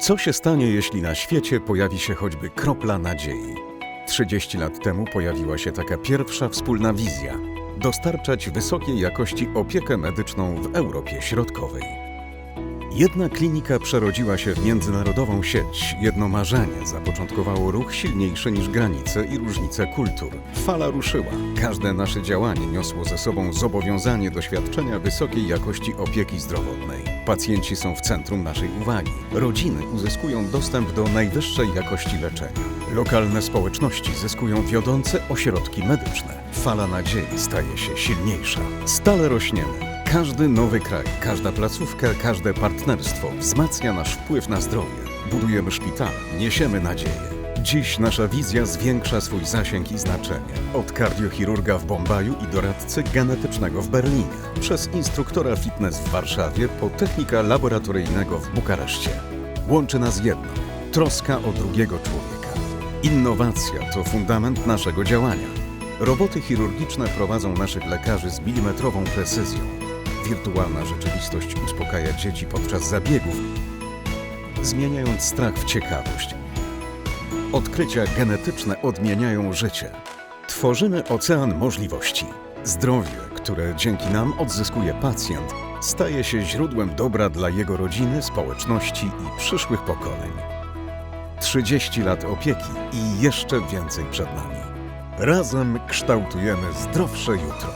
Co się stanie, jeśli na świecie pojawi się choćby kropla nadziei? 30 lat temu pojawiła się taka pierwsza wspólna wizja dostarczać wysokiej jakości opiekę medyczną w Europie Środkowej. Jedna klinika przerodziła się w międzynarodową sieć. Jedno marzenie zapoczątkowało ruch silniejszy niż granice i różnice kultur. Fala ruszyła. Każde nasze działanie niosło ze sobą zobowiązanie do świadczenia wysokiej jakości opieki zdrowotnej. Pacjenci są w centrum naszej uwagi. Rodziny uzyskują dostęp do najwyższej jakości leczenia. Lokalne społeczności zyskują wiodące ośrodki medyczne. Fala nadziei staje się silniejsza. Stale rośniemy. Każdy nowy kraj, każda placówka, każde partnerstwo wzmacnia nasz wpływ na zdrowie. Budujemy szpitale, niesiemy nadzieję. Dziś nasza wizja zwiększa swój zasięg i znaczenie. Od kardiochirurga w Bombaju i doradcy genetycznego w Berlinie, przez instruktora fitness w Warszawie po technika laboratoryjnego w Bukareszcie. Łączy nas jedno troska o drugiego człowieka. Innowacja to fundament naszego działania. Roboty chirurgiczne prowadzą naszych lekarzy z milimetrową precyzją. Wirtualna rzeczywistość uspokaja dzieci podczas zabiegów, zmieniając strach w ciekawość. Odkrycia genetyczne odmieniają życie. Tworzymy ocean możliwości. Zdrowie, które dzięki nam odzyskuje pacjent, staje się źródłem dobra dla jego rodziny, społeczności i przyszłych pokoleń. 30 lat opieki i jeszcze więcej przed nami. Razem kształtujemy zdrowsze jutro.